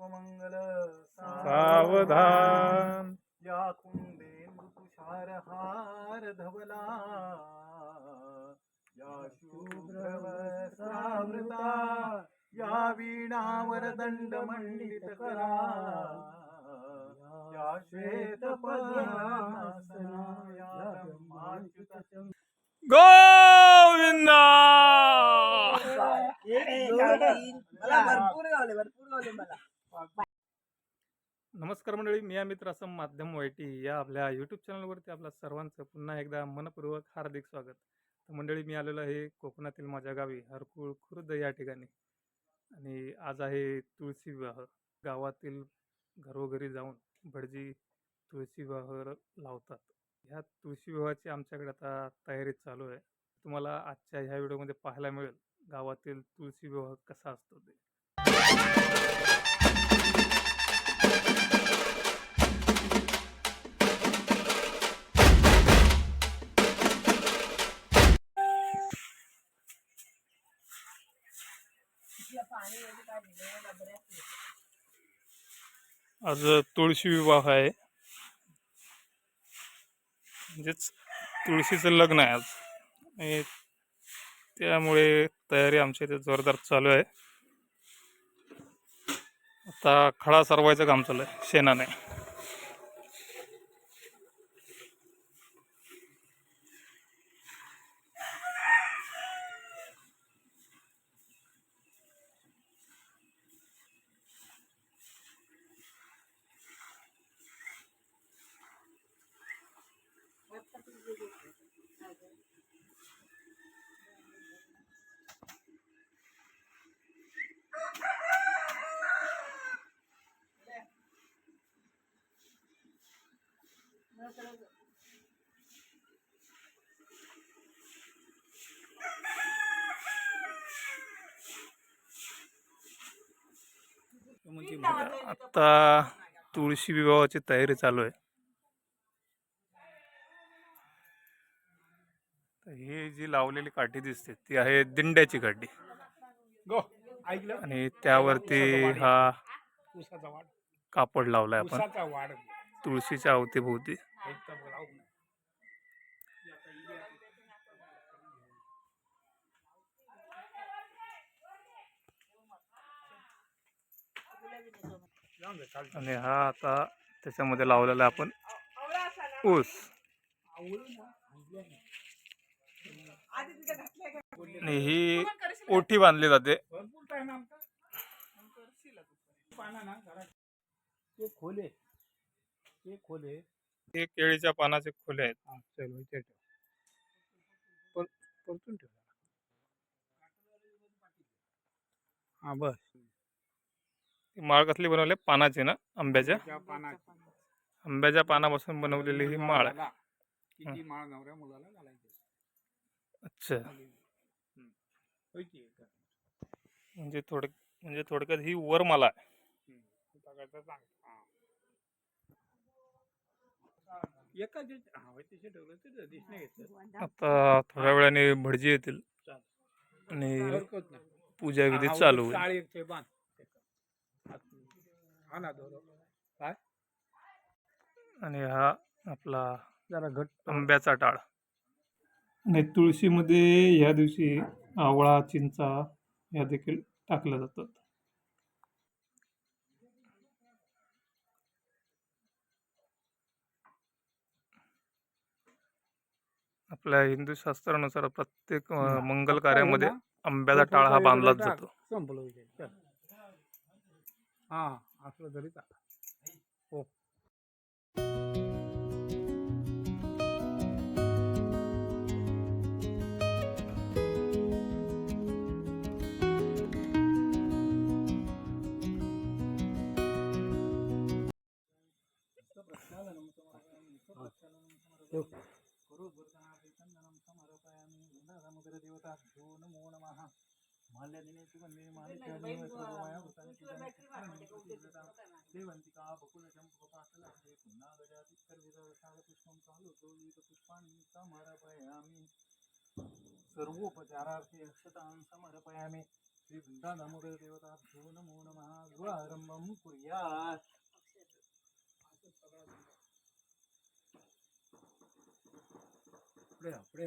सर्वमंगल सावधान। या कुंदेंदु तुषारहार धवला। या शुभ्रवस्त्रावृता या वीणावर दंड मंडित करा। या श्वेत पद्मासना या ब्रह्माच्युत गोविंदा मुंबई मिया मित्र असं माध्यम वाईटी या आपल्या यूट्यूब चॅनलवरती आपल्या सर्वांचं पुन्हा एकदा मनपूर्वक हार्दिक स्वागत. तर मंडळी मी आलेलो आहे कोकणातील माझ्या गावी हरकुळ खुर्द या ठिकाणी. आणि आज आहे तुळशी विवाह. गावातील घरोघरी जाऊन भटजी तुळशी विवाह लावतात. ह्या तुळशी विवाहाची आमच्याकडे आता तयारी चालू आहे. तुम्हाला आजच्या ह्या व्हिडिओमध्ये पाहायला मिळेल गावातील तुळशी विवाह कसा असतो ते. आज तुळशी विवाह आहे. म्हणजेच तुळशीचं लग्न आहे आज. आणि त्यामुळे तयारी आमच्या इथे जोरदार चालू आहे. आता खडा सरवायचं काम चालू आहे शेणाने. आता तुळशी विवाहाची तयारी चालू आहे. ही जी लावलेली काठी दिसते ती आहे दिंड्याची काठी. आणि त्यावरती हा कापड लावलाय आपण. तुळशीच्या अवतीभोवती आणि हा आता त्याच्यामध्ये लावलेला आहे आपण ऊस. आणि ही ओठी बांधली जाते. खोले ते खोले ते हे केळीच्या पानाचे खोले आहेत. हा चल इथे ठेव. पर परतून ठेव हा बस माळ कसली बनवली? आहे? पानाची ना आंब्याच्या? त्या पानाची. आंब्याच्या पानापासून बनवलेली ही माळ आहे. किती माळ नवऱ्या मुलाला घालायची अच्छा. हम्म. होय की? म्हणजे थोड म्हणजे थोडक्यात ही वरमाला आहे. हम्म. टाकायचं चांगलं. हा. एका दिवशी हा होय तसे ठेवलं तर दिसणे घेतलं. आता थोड्या वेळाने भटजी येतील. आणि हरकत नाही. पूजा विधी हा, चालू होईल. टाळ एक ते बांध. हा ना दोन काय? आणि हा आपला जरा घट आंब्याचा टाळ. आणि तुळशीमध्ये ह्या दिवशी आवळा चिंचा या देखील टाकल्या जातात. आपल्या हिंदू शास्त्रानुसार प्रत्येक अं, मंगल कार्यामध्ये आंब्याचा टाळ हा बांधलाच जातो. संपलं विषय? चल. हा असलं तरी चालेल. मारल्या दिने तू पण मी मारे खेळले होतो माया होता ते म्हणते का बकुल जंप पप्पा असला ते पुन्हा गड्या तिकर विधा सागर पुष्पम चालू तो विध पुष्पांचा मारपयामी सर्वोपचारार्थे अक्षतां समर्पयामि श्री वृंदादामोदर देवता भ्यो नमो नमः द्वारंभम कुर्यात्। पुढे पुढे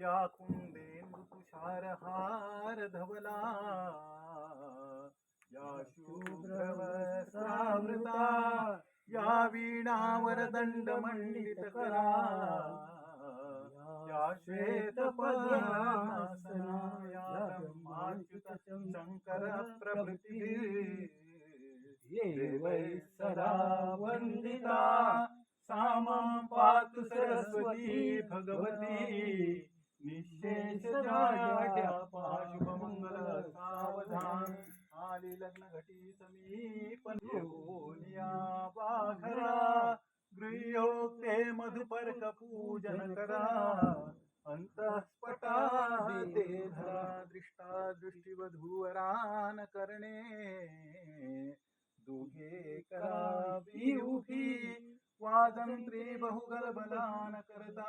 या कुन्देन्दुतुषारहार धवला या शुभ्रवस्त्रावृता या वीणावरदण्डमण्डितकरा या श्वेतपद्मासना या ब्रह्माच्युत शङ्कर प्रभृतिः देवैः सदा वन्दिता सामां पातु सरस्वती भगवती। निःशेषजाड्या शुभमङ्गल सावधान. आली लग्न घटी समीपन येऊनिया बाघरा. गृहोक्ते मधुपर्क पूजन करा. अंतःस्फटा ते धरा. दृष्टा दृष्टिवधूवरान करणे. दुघे करा. उभी वादंत्री बहुगलबलान करता.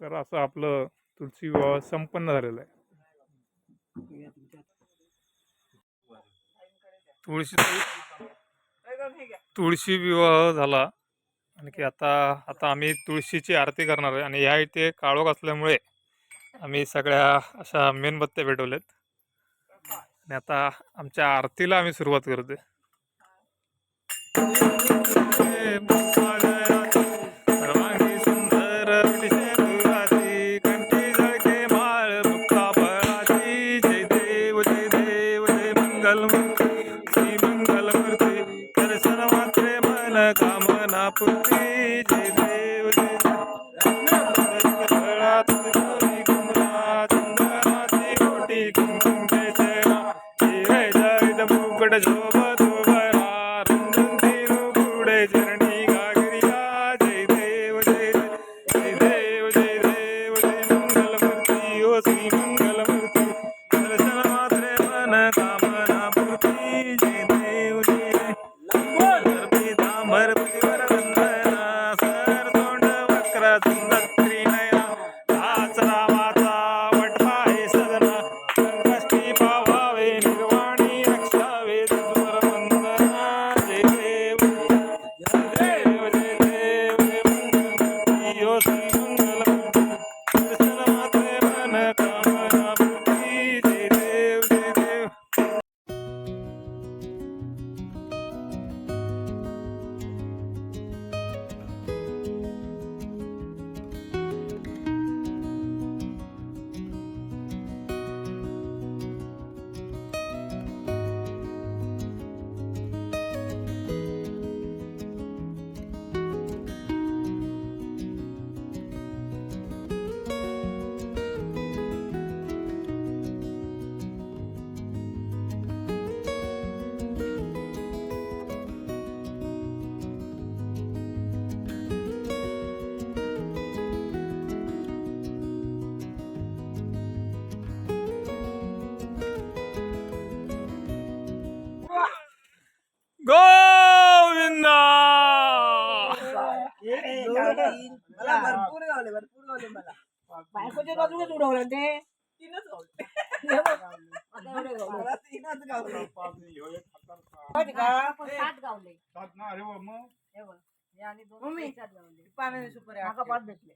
तर असं आपलं तुळशी विवाह संपन्न झालेलं आहे. तुळशी तुळशी विवाह झाला. आणि की आता आता आम्ही तुळशीची आरती करणार आहे. आणि ह्या इथे काळोख असल्यामुळे आम्ही सगळ्या अशा मेणबत्त्या भेटवल्यात आणि आता आमच्या आरतीला आम्ही सुरुवात करतोय. मंगल श्री मंगल मूर्ती दर्शन मात्रे बाजूने उडवलं ते तीनच गावले तीनच गावले माहिती का सात गावले अरे मग हे बघ. हे आणि दोन मम्मी. सात गावले पाण्याने सुपारी माका पाच भेटले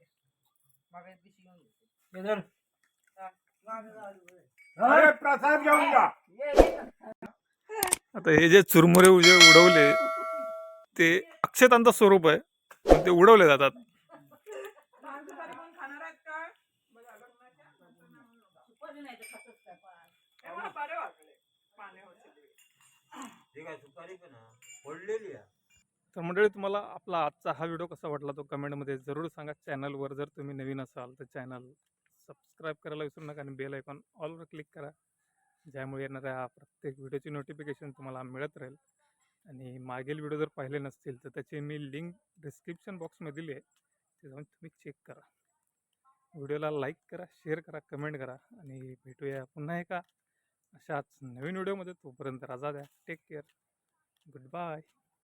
अरे प्रसाद घेऊन जा आता हे जे चुरमुरे जे उडवले ते अक्षतांचं स्वरूप आहे. पण ते उडवले जातात. बरं वाटले सुपारी पण आहे? तर मंडळी तुम्हाला आपला आजचा हा व्हिडिओ कसा वाटला तो कमेंटमध्ये जरूर सांगा. चॅनलवर जर तुम्ही नवीन असाल तर चॅनल सबस्क्राईब करायला विसरू नका आणि बेल आयकॉन ऑलवर क्लिक करा. ज्यामुळे येणाऱ्या प्रत्येक व्हिडिओची नोटिफिकेशन तुम्हाला मिळत राहील. आणि मागील व्हिडिओ जर पाहिले नसतील तर त्याची मी लिंक डिस्क्रिप्शन बॉक्समध्ये दिली आहे. ते जाऊन तुम्ही चेक करा. व्हिडिओला लाईक करा शेअर करा कमेंट करा आणि भेटूया पुन्हा एका अशाच नवीन व्हिडिओमध्ये. तोपर्यंत राजा द्या. Take care. Good bye.